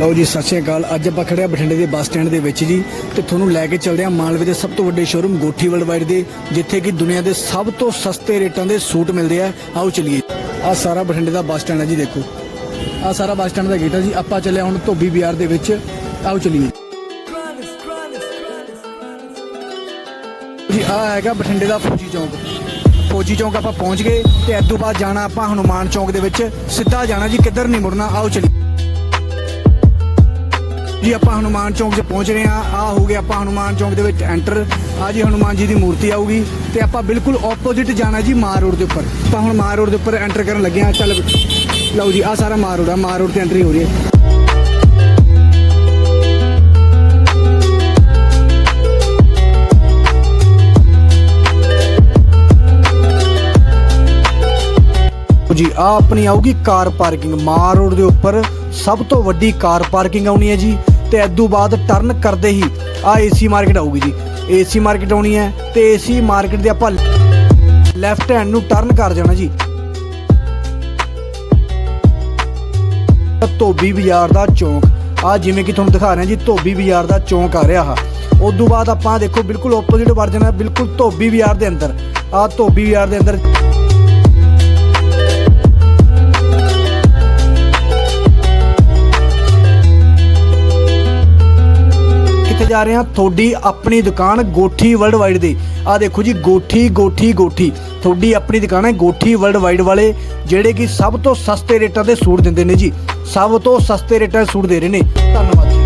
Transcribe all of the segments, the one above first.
ਲਓ ਜੀ, ਸਤਿ ਸ਼੍ਰੀ ਅਕਾਲ। ਅੱਜ ਆਪਾਂ ਖੜੇ ਆ ਬਠਿੰਡੇ ਦੇ ਬੱਸ ਸਟੈਂਡ ਦੇ ਵਿੱਚ ਜੀ ਤੇ ਤੁਹਾਨੂੰ ਲੈ ਕੇ ਚੱਲਦੇ ਆ ਮਾਲਵੇ ਦੇ ਸਭ ਤੋਂ ਵੱਡੇ ਸ਼ੋਰੂਮ ਗੋਠੀ ਵਰਲਡ ਵਾਈਡ ਦੇ, ਜਿੱਥੇ ਕਿ ਦੁਨੀਆ ਦੇ ਸਭ ਤੋਂ ਸਸਤੇ ਰੇਟਾਂ ਦੇ ਸੂਟ ਮਿਲਦੇ ਆ। ਆਓ ਚਲਿਏ। ਆ ਸਾਰਾ ਬਠਿੰਡੇ ਦਾ ਬੱਸ ਸਟੈਂਡ ਹੈ ਜੀ, ਦੇਖੋ। ਆ ਸਾਰਾ ਬੱਸ ਸਟੈਂਡ ਦਾ ਗੇਟ ਹੈ ਜੀ। ਆਪਾਂ ਚੱਲੇ ਹੁਣ ਧੋਬੀ ਬਾਜ਼ਾਰ ਦੇ ਵਿੱਚ। ਆਓ ਚਲਿਏ। ਜੀ ਆ ਹੈਗਾ ਬਠਿੰਡੇ ਦਾ ਫੌਜੀ ਚੌਂਕ। ਫੌਜੀ ਚੌਂਕ ਆਪਾਂ ਪਹੁੰਚ ਗਏ ਤੇ ਇਸ ਤੋਂ ਬਾਅਦ ਜਾਣਾ ਆਪਾਂ ਹਨੂਮਾਨ ਚੌਂਕ ਦੇ ਵਿੱਚ। ਸਿੱਧਾ ਜਾਣਾ ਜੀ, ਕਿੱਧਰ ਨਹੀਂ ਮੁੜਨਾ। ਆਓ ਚਲਿਏ। ਜੀ, ਆਪਾਂ ਹਨੂਮਾਨ ਚੌਂਕ 'ਚ ਪਹੁੰਚ ਰਹੇ ਹਾਂ। ਆ ਹੋ ਗਿਆ ਆਪਾਂ ਹਨੂਮਾਨ ਚੌਂਕ ਦੇ ਵਿੱਚ ਐਂਟਰ ਆ ਜੀ, ਹਨੂਮਾਨ ਜੀ ਦੀ ਮੂਰਤੀ ਆਊਗੀ ਤੇ ਆਪਾਂ ਬਿਲਕੁਲ ਆਪੋਜ਼ਿਟ ਜਾਣਾ ਜੀ ਮਾਰ ਰੋਡ ਦੇ ਉੱਪਰ। ਆਪਾਂ ਹੁਣ ਮਾਰ ਰੋਡ ਦੇ ਉੱਪਰ ਐਂਟਰ ਕਰਨ ਲੱਗੇ ਹਾਂ। ਚੱਲ, ਲਓ ਜੀ ਆ ਸਾਰਾ ਮਾਰ ਰੋਡ ਆ। ਮਾਰ ਰੋਡ ਤੇ ਐਂਟਰੀ ਹੋ ਰਹੀ ਹੈ। ਜੀ ਆ ਆਪਣੀ ਆਊਗੀ ਕਾਰ ਪਾਰਕਿੰਗ ਮਾਰ ਰੋਡ ਦੇ ਉੱਪਰ। ਸਭ ਤੋਂ ਵੱਡੀ ਕਾਰ ਪਾਰਕਿੰਗ ਆਉਣੀ ਹੈ ਜੀ। ਤੇ ਇਦੋਂ ਬਾਅਦ ਟਰਨ ਕਰਦੇ ਹੀ ਆ ਏਸੀ ਮਾਰਕੀਟ ਆਊਗੀ ਜੀ। ਏਸੀ ਮਾਰਕੀਟ ਆਉਣੀ ਹੈ ਤੇ ਏਸੀ ਮਾਰਕੀਟ ਦੇ ਆਪਾਂ ਲੈਫਟ ਹੈਂਡ ਨੂੰ ਟਰਨ ਕਰ ਜਾਣਾ ਜੀ। ਧੋਬੀ ਬਾਜ਼ਾਰ ਦਾ ਚੌਂਕ। ਆ ਜਿਵੇਂ ਕਿ ਤੁਹਾਨੂੰ ਦਿਖਾ ਰਹੇ ਜੀ, ਧੋਬੀ ਬਾਜ਼ਾਰ ਦਾ ਚੌਂਕ ਆ ਰਿਹਾ ਆ ਉਦੋਂ ਬਾਅਦ ਆਪਾਂ ਦੇਖੋ ਬਿਲਕੁਲ ਆਪੋਜ਼ਿਟ ਵੜ ਜਾਣਾ, ਬਿਲਕੁਲ ਧੋਬੀ ਬਾਜ਼ਾਰ ਦੇ ਅੰਦਰ। ਆ ਧੋਬੀ ਬਾਜ਼ਾਰ ਦੇ ਅੰਦਰ ਜਾ ਰਹੇ ਹਾਂ ਤੁਹਾਡੀ ਆਪਣੀ ਦੁਕਾਨ ਗੋਠੀ ਵਰਲਡ ਵਾਈਡ ਦੀ। ਆ ਦੇਖੋ ਜੀ, ਗੋਠੀ ਗੋਠੀ ਗੋਠੀ। ਤੁਹਾਡੀ ਆਪਣੀ ਦੁਕਾਨ ਹੈ ਗੋਠੀ ਵਰਲਡ ਵਾਈਡ ਵਾਲੇ, ਜਿਹੜੇ ਕਿ ਸਭ ਤੋਂ ਸਸਤੇ ਰੇਟਾਂ ਦੇ ਸੂਟ ਦਿੰਦੇ ਨੇ ਜੀ। ਸਭ ਤੋਂ ਸਸਤੇ ਰੇਟਾਂ ਦੇ ਸੂਟ ਦੇ ਰਹੇ ਨੇ। ਧੰਨਵਾਦ ਜੀ।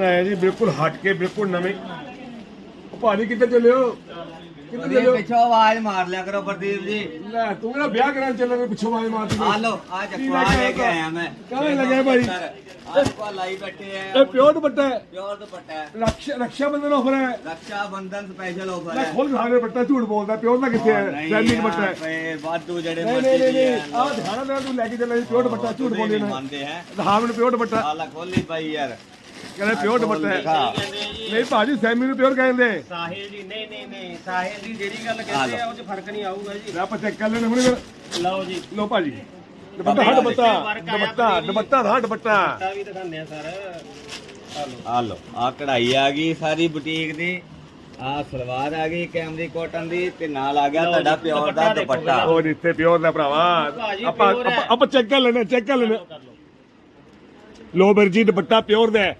ਆਇਆ ਜੀ, ਬਿਲਕੁਲ ਹਟ ਕੇ, ਬਿਲਕੁਲ ਨਵੇਂ। ਭਾਜੀ ਕਿੱਧਰ ਚੱਲੇ ਹੋ? ਕਿੱਧਰ ਚੱਲੇ ਹੋ? ਪਿੱਛੋਂ ਆਵਾਜ਼ ਮਾਰ ਲਿਆ ਕਰੋ ਪ੍ਰਦੀਪ ਜੀ। ਲੈ ਤੂੰ ਨਾ ਵਿਆਹ ਕਰਾਂ ਚੱਲੇ ਨੇ ਪਿੱਛੋਂ ਆਵਾਜ਼ ਮਾਰਦੀ ਆ ਲੋ ਆ ਚੱਕਵਾ ਲੈ ਕੇ ਆਇਆ ਮੈਂ। ਕਾਹਦੇ ਲੱਗਿਆ ਭਾਈ? ਅੱਜ ਪਾ ਲਾਈ ਬੈਠੇ ਆ। ਇਹ ਪਿਓ ਦੁਪੱਟਾ ਹੈ। ਪਿਓਰ ਦੁਪੱਟਾ ਹੈ। ਰਕਸ਼ਾ ਰਕਸ਼ਾ ਬੰਧਨ ਆਫਰ ਹੈ। ਰੱਖਿਆ ਬੰਧਨ ਸਪੈਸ਼ਲ ਆਫਰ ਲੈ ਹੈ। ਖੋਲ ਸਾਰੇ ਦੁਪੱਟਾ ਝੂਠ ਬੋਲਦਾ ਪਿਓ ਦਾ ਕਿੱਥੇ ਹੈ? ਨਹੀਂ ਸੈਮੀ ਦੁਪੱਟਾ ਹੈ। ਪਏ ਵਾਧੂ ਜਿਹੜੇ ਨਹੀਂ ਨਹੀਂ ਮਰਜ਼ੀ ਨਹੀਂ ਦੀ ਨਹੀਂ ਆਹ ਧਿਆਨ ਨਾਲ ਤੂੰ ਲੈ ਕੇ ਚੱਲੇ ਪਿਓ ਦੁਪੱਟਾ ਝੂਠ ਬੋਲੇ ਨਾ। ਮੰਨਦੇ ਹੈ। ਹਾਂ ਮੈਨੂੰ ਪਿਓ ਦੁਪੱਟਾ। ਖੋਲੀ ਪਈ ਯਾਰ। ਕਹਿੰਦੇ ਪਿਓ ਦੁਪੱਟਾ ਹੈ। ਨਹੀਂ ਭਾਜੀ ਸੈਮੀ ਨੂੰ ਪਿਓਰ ਕਹਿੰਦੇ। ਸਾਹਿਲ ਜੀ ਨਹੀਂ ਨਹੀਂ ਨਹੀਂ ਸਾਹਿਲ ਦੀ ਜਿਹੜੀ ਗੱਲ ਕਹਿੰਦੇ ਆ ਉਹ 'ਚ ਫ਼ਰਕ ਨਹੀਂ ਆਊਗਾ ਜੀ। ਆਪਾਂ ਚੈੱਕ ਕਰ ਲੈਣੇ ਹੁਣੇ ਫਿਰ। ਲਓ ਜੀ। ਲੋ ਭਾਜੀ। ਦੁਪੱਟਾ ਹਾਂ ਦੁਪੱਟਾ ਦੁਪੱਟਾ ਦੁਪੱਟਾ ਹਾਂ ਦੁਪੱਟਾ। ਤਾਂ ਵੀ ਦਿਖਾਉਂਦੇ ਆ ਸਰ। ਆ ਲਓ। ਆ ਲੋ ਆ ਕਢਾਈ ਆ ਗਈ ਸਾਰੀ ਬੁਟੀਕ ਦੀ। ਆ ਸਲਵਾਰ ਆ ਗਈ ਕੈਮਰੀ ਕਾਟਨ ਦੀ ਤੇ ਨਾਲ ਆ ਗਿਆ ਤੁਹਾਡਾ ਪਿਓਰ ਦਾ ਦੁਪੱਟਾ। ਉਹ ਜਿੱਥੇ ਪਿਓਰ ਦਾ ਭਰਾਵਾ। ਆਪਾਂ। ਆਪਾਂ- ਚੈੱਕ ਕਰ ਲੈਣੇ ਚੈੱਕ ਕਰ ਲੈਣੇ ਲੋ ਵੀਰ ਜੀ ਦੁਪੱਟਾ ਪਿਓਰ ਦਾ ਹੈ।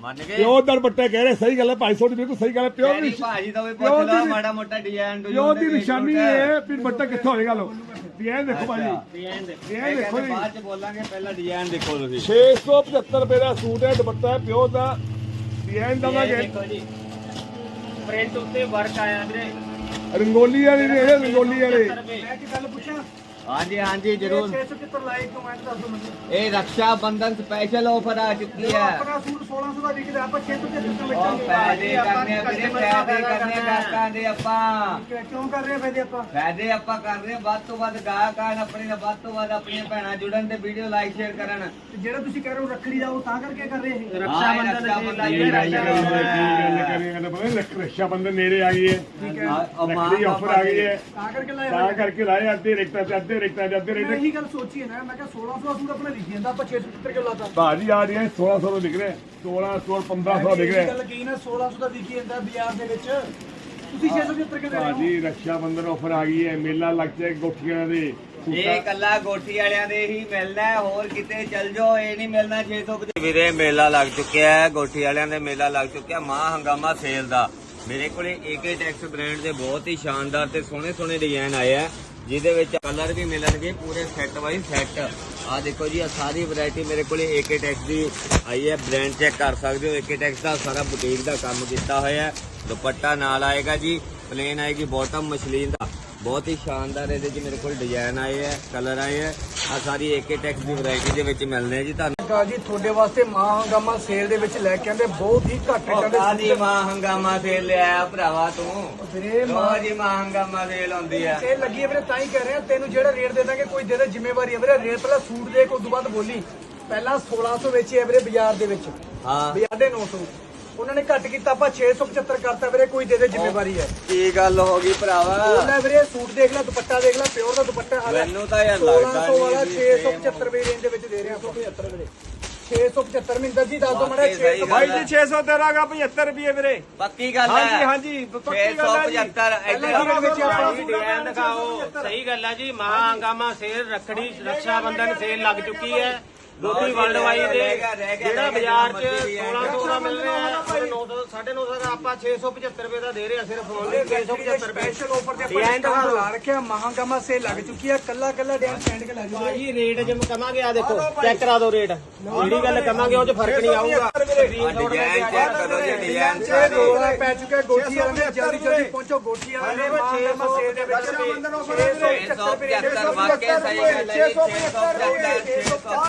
ਮੰਨ ਗਏ? ਪਿਓਰ ਦਾ ਦੁਪੱਟਾ ਕਹਿ ਰਹੇ ਸਹੀ ਗੱਲ ਹੈ ਭਾਈ ਸੌ ਦੀ ਬਿਲਕੁਲ ਸਹੀ ਗੱਲ ਹੈ ਮੇਰੀ ਦੀ ਭਾਜੀ ਤੋਂ ਵੀ ਪਿਓਰ ਪੁੱਛ ਲਓ ਦੀ- ਮਾੜਾ ਮੋਟਾ ਡਿਜ਼ਾਈਨ ਪਿਓਰ ਦੀ ਨਿਸ਼ਾਨੀ ਇਹ ਹੈ। ਵੀ ਦੁਪੱਟਾ ਕਿੱਥੋਂ ਹੋਏਗਾ ਲੋ ਡਿਜ਼ਾਈਨ ਦੇਖੋ ਭਾਜੀ ਡਿਜ਼ਾਈਨ ਦੇ ਡਿਜ਼ਾਈਨ ਦੇਖੋ। ਜੀ। ਬਾਅਦ ਚ ਬੋਲਾਂਗੇ ਪਹਿਲਾਂ ਡਿਜ਼ਾਈਨ ਦੇਖੋ ਤੁਸੀਂ। 675 ਰੁਪਏ ਦਾ ਸੂਟ ਹੈ ਦੁਪੱਟਾ ਹੈ ਪਿਓਰ ਦਾ ਡਿਜ਼ਾਈਨ ਇਹ ਦੇਖੋ ਜੀ। ਪ੍ਰਿੰਟ ਉੱਤੇ ਵਰਕ ਆਇਆ ਵੀਰੇ। ਰੰਗੋਲੀ ਵਾਲੇ ਨੇ ਇਹ ਰੰਗੋਲੀ ਵਾਲੇ। 70 ਰੁਪਏ ਮੈਂ ਕੀ ਗੱਲ ਪੁੱਛਾਂ ਹਾਂਜੀ ਹਾਂਜੀ ਜਰੂਰ। 675 ਲਾਈਕ ਕਮੈਂਟ ਦੱਸ ਦਿਓ ਮੈਨੂੰ। ਇਹ ਰੱਖਿਆ ਬੰਧਨ ਸਪੈਸ਼ਲ ਆਫਰ ਆ ਚੁੱਕੀ ਹੈ। ਆਪਣਾ ਸੂਟ 1600 ਦਾ ਵਿਕਦਾ ਆਪਾਂ 675 ਉਹ ਫਾਇਦੇ ਕਰਨੇ ਆ ਵੀਰੇ ਫਾਇਦੇ ਕਰਨੇ ਆ ਗਾਹਕਾਂ ਦੇ ਆਪਾਂ। ਕਿਉਂ ਕਰ ਰਹੇ ਫਾਇਦੇ ਆਪਾਂ? ਫਾਇਦੇ ਆਪਾਂ ਕਰ ਰਹੇ ਹਾਂ ਵੱਧ ਤੋਂ ਵੱਧ ਗਾਹਕ ਆਣ ਆਪਣੇ ਨਾਲ ਵੱਧ ਤੋਂ ਵੱਧ ਆਪਣੀਆਂ ਭੈਣਾਂ ਜੁੜਨ ਤੇ ਵੀਡੀਓ ਲਾਈਕ ਸ਼ੇਅਰ ਕਰਨ। ਤੇ ਜਿਹੜਾ ਤੁਸੀਂ ਕਹਿ ਰਹੇ ਹੋ ਰੱਖੜੀ ਦਾ ਉਹ ਤਾਂ ਕਰਕੇ ਕਰ ਰਹੇ ਰਕਸ਼ਾ ਬੰਧਨ ਰਕਸ਼ਾ ਦੇ ਰਕਸ਼ਾ ਬੰਧਨ ਨੇੜੇ ਆਈ ਹੈ। ਰੱਖੜੀ ਆਫਰ ਆ ਗਈ ਹੈ ਤਾਂ ਕਰਕੇ ਲਾਇਆ ਤਾਂ ਕਰਕੇ ਲਾਏ ਅੱਧੇ ਰੇਟਾਂ ਤੇ ਅੱਧੇ ਰੇਟਾਂ ਤੇ ਅੱਧੇ ਮੈਂ ਰੇਟ ਇਹੀ ਗੱਲ ਸੋਚੀ ਹੈ ਨਾ ਮੈਂ ਕਿਹਾ 1600 ਦਾ ਸੂਟ ਆਪਣਾ ਲਿਖੀ ਜਾਂਦਾ ਆਪਾਂ 675 ਕਿਉਂ ਲਾਤਾ ਭਾਜੀ ਆ ਰਹੀਆਂ 1600 ਦਾ ਵਿਕ ਰਿਹਾ 1600 1500 ਦਾ ਵਿਕ ਇਹ ਰਿਹਾ ਗੱਲ ਕਹੀ ਨਾ 1600 ਦਾ ਵਿਕੀ ਜਾਂਦਾ ਬਾਜ਼ਾਰ ਦੇ ਵਿੱਚ। ਤੁਸੀਂ 675 ਕਿਉਂ ਦੇ ਰਹੇ ਭਾਜੀ ਹੋ? ਰਕਸ਼ਾ ਬੰਧਨ ਆਫਰ ਆ ਗਈ ਹੈ ਮੇਲਾ ਲੱਗ ਜਾਏ ਗੋਠੀਆਂ ਦੇ। ਇਹ ਕੱਲਾ ਗੋਠੀ ਵਾਲਿਆਂ ਦੇ ਹੀ ਮਿਲਣਾ ਹੈ ਹੋਰ ਕਿਤੇ ਚੱਲ ਜਾਓ ਇਹ ਨਹੀਂ ਮਿਲਣਾ 650 ਵੀਰੇ ਮੇਲਾ ਲੱਗ ਚੁੱਕਿਆ ਹੈ ਗੋਠੀ ਵਾਲਿਆਂ ਦੇ ਮੇਲਾ ਲੱਗ ਚੁੱਕਿਆ ਮਾਂ ਹੰਗਾਮਾ ਸੇਲ ਦਾ। ਮੇਰੇ ਕੋਲੇ ਏਕੇ ਟੈਕਸ ਬ੍ਰਾਂਡ ਦੇ ਬਹੁਤ ਹੀ ਸ਼ਾਨਦਾਰ ਤੇ ਸੋਹਣੇ ਸੋਹਣੇ ਡਿਜ਼ਾਈਨ ਆਏ ਆ ਜਿਹਦੇ ਵਿੱਚ ਕਲਰ ਵੀ ਮਿਲਣਗੇ ਪੂਰੇ ਸੈੱਟ ਵਾਈਜ਼ ਸੈੱਟ ਆ ਦੇਖੋ ਜੀ ਆ ਸਾਰੀ ਵੈਰਾਈਟੀ ਮੇਰੇ ਕੋਲੇ ਏਕੇ ਟੈਕਸ ਦੀ ਆਈ ਹੈ ਬ੍ਰਾਂਡ ਚੈੱਕ ਕਰ ਸਕਦੇ ਹੋ ਏਕੇ ਟੈਕਸ ਦਾ ਸਾਰਾ ਬੁਟੀਕ ਦਾ ਕੰਮ ਕੀਤਾ ਹੋਇਆ ਹੈ। ਦੁਪੱਟਾ ਨਾਲ ਆਏਗਾ ਜੀ ਪਲੇਨ ਆਏਗੀ ਬਾਟਮ ਮਸ਼ਲੀਨ ਦਾ। ਬਹੁਤ ਹੀ ਸ਼ਾਨਦਾਰ ਇਹਦੇ 'ਚ ਮੇਰੇ ਕੋਲ ਡਿਜ਼ਾਈਨ ਆਏ ਹੈ ਕਲਰ ਆਏ ਹੈ ਆ ਸਾਰੀ ਏਕੇ ਟੈਕਸ ਦੀ ਵੈਰਾਈਟੀ ਦੇ ਵਿੱਚ ਮਿਲਨੇ ਆ ਜੀ ਤੁਹਾਨੂੰ। ਕਾ ਜੀ ਤੁਹਾਡੇ ਵਾਸਤੇ ਮਾਂ ਹੰਗਾਮਾ ਸੇਲ ਦੇ ਵਿੱਚ ਲੈ ਕੇ ਆਂਦੇ ਬਹੁਤ ਹੀ ਘੱਟ ਰੇਟਾਂ ਉਹ ਦੇ ਕਾਦੀ ਮਾਂ ਹੰਗਾਮਾ ਤੇ ਲਿਆ ਭਰਾਵਾ ਤੂੰ? ਵੀਰੇ ਮਾਂ ਹੀ ਮਾਂ ਹੰਗਾਮਾ ਸੇਲ ਹੁੰਦੀ ਆ। ਇਹ ਲੱਗੀ ਹੈ ਵੀਰੇ ਤਾਂ ਹੀ ਕਹਿ ਰਹੇ ਆ ਤੈਨੂੰ ਜਿਹੜਾ ਰੇਟ ਦੇ ਦਾਂਗੇ ਕੋਈ ਦੇ ਦੇ ਜ਼ਿੰਮੇਵਾਰੀ ਹੈ ਵੀਰੇ। ਰੇਟ ਪਹਿਲਾਂ ਸੂਟ ਦੇਖ ਉਸ ਤੋਂ ਬਾਅਦ ਬੋਲੀ। ਪਹਿਲਾਂ 1600 ਵੇਚੇ ਆ ਵੀਰੇ ਬਾਜ਼ਾਰ ਦੇ ਵਿੱਚ। ਹਾਂ। ਬਾਜ਼ਾਰ ਦੇ 900 ਉਹਨਾਂ ਨੇ ਘੱਟ ਕੀਤਾ ਆਪਾਂ 675 ਕਰਤਾ ਵੀਰੇ ਕੋਈ ਦੇ ਦੇ ਜ਼ਿੰਮੇਵਾਰੀ ਹੈ। ਕੀ ਗੱਲ ਹੋ ਗਈ ਭਰਾਵਾ? ਉਹਨਾਂ ਵੀਰੇ ਸੂਟ ਦੇਖ ਲੈ ਦੁਪੱਟਾ ਦੇਖ ਲੈ ਪਿਓਰ ਦਾ ਦੁਪੱਟਾ ਆ ਲੈ ਮੈਨੂੰ ਤਾਂ ਯਾਰ ਲੱਗਦਾ 1600 ਵਾਲਾ ਨਹੀਂ ਵੀ 675 ਰੁਪਏ ਰੇਂਜ ਦੇ ਵਿੱਚ ਦੇ ਰਹੇ ਆ 675 ਵੀਰੇ। 675 ਮਿੰਦਰ ਜੀ ਦੱਸ ਦੋ ਮੜਾ ਵਾਕਈ ਸਹੀ 675 ਭਾਈ ਜੀ 600 ਤੇਰਾਗਾ 75 ਰੁਪਏ ਵੀਰੇ। ਪੱਕੀ ਗੱਲ ਹੈ ਹਾਂਜੀ ਹਾਂਜੀ ਪੱਕੀ ਗੱਲ ਹੈ ਜੀ। 675 ਪਹਿਲਾਂ ਇੱਥੇ ਵਿੱਚ ਆਪਾਂ ਜੀ ਡਿਜ਼ਾਈਨ ਦਿਖਾਓ। ਸਹੀ ਗੱਲ ਹੈ ਜੀ ਮਹਾ ਹੰਗਾਮਾ ਸੇਲ ਰੱਖੜੀ ਰਕਸ਼ਾ ਬੰਧਨ ਸੇਲ ਲੱਗ ਚੁੱਕੀ ਹੈ। ਗੋਪੀ ਵਰਲਡ ਵਾਈਡ ਦੇ ਜਿਹੜਾ ਬਾਜ਼ਾਰ 'ਚ ਮਰਜ਼ੀ ਵੀ ਹੈ। 1600 ਦਾ ਮਿਲ ਰਿਹਾ ਹੈ 900 950 ਦਾ ਆਪਾਂ 675 ਰੁਪਏ ਦਾ ਦੇ ਰਹੇ ਹਾਂ ਸਿਰਫ ਓਨਲੀ 675 ਰੁਪਏ। ਸਪੈਸ਼ਲ ਆਫਰ ਤੇ ਆਪਾਂ ਦਿਓ। ਲਾ ਰੱਖਿਆ ਮਹਾਗਾਮਾ ਸੇ ਲੱਗ ਚੁੱਕੀ ਹੈ ਕੱਲਾ ਕੱਲਾ ਡੈਮ ਸਟੈਂਡ ਕੇ ਲੈ ਜਾਓ। ਭਾਜੀ ਰੇਟ ਜਿਮ ਕਮਾਂਗੇ ਆ ਦੇਖੋ ਚੈੱਕ ਕਰਾ ਦਿਓ ਰੇਟ ਜਿਹੜੀ ਗੱਲ ਕਮਾਂਗੇ ਉਹ 'ਚ ਫ਼ਰਕ ਨਹੀਂ ਆਊਗਾ। ਡਿਜ਼ਾਈਨ ਚੈੱਕ ਕਰੋ ਜੀ ਡਿਜ਼ਾਈਨ ਸਾਰੇ ਰੋਲਾ ਪੈ ਚੁੱਕਾ ਗੋਠੀ ਵਾਲੇ ਜਲਦੀ ਜਲਦੀ ਪਹੁੰਚੋ ਗੋਠੀ ਵਾਲੇ ਨੇ ਮਹਾਗਾਮਾ ਸੇ ਦੇ ਵਿੱਚ। 675 ਵਾਕਿਆ ਸਹੀ ਗੱਲ ਹੈ ਜੀ 675 675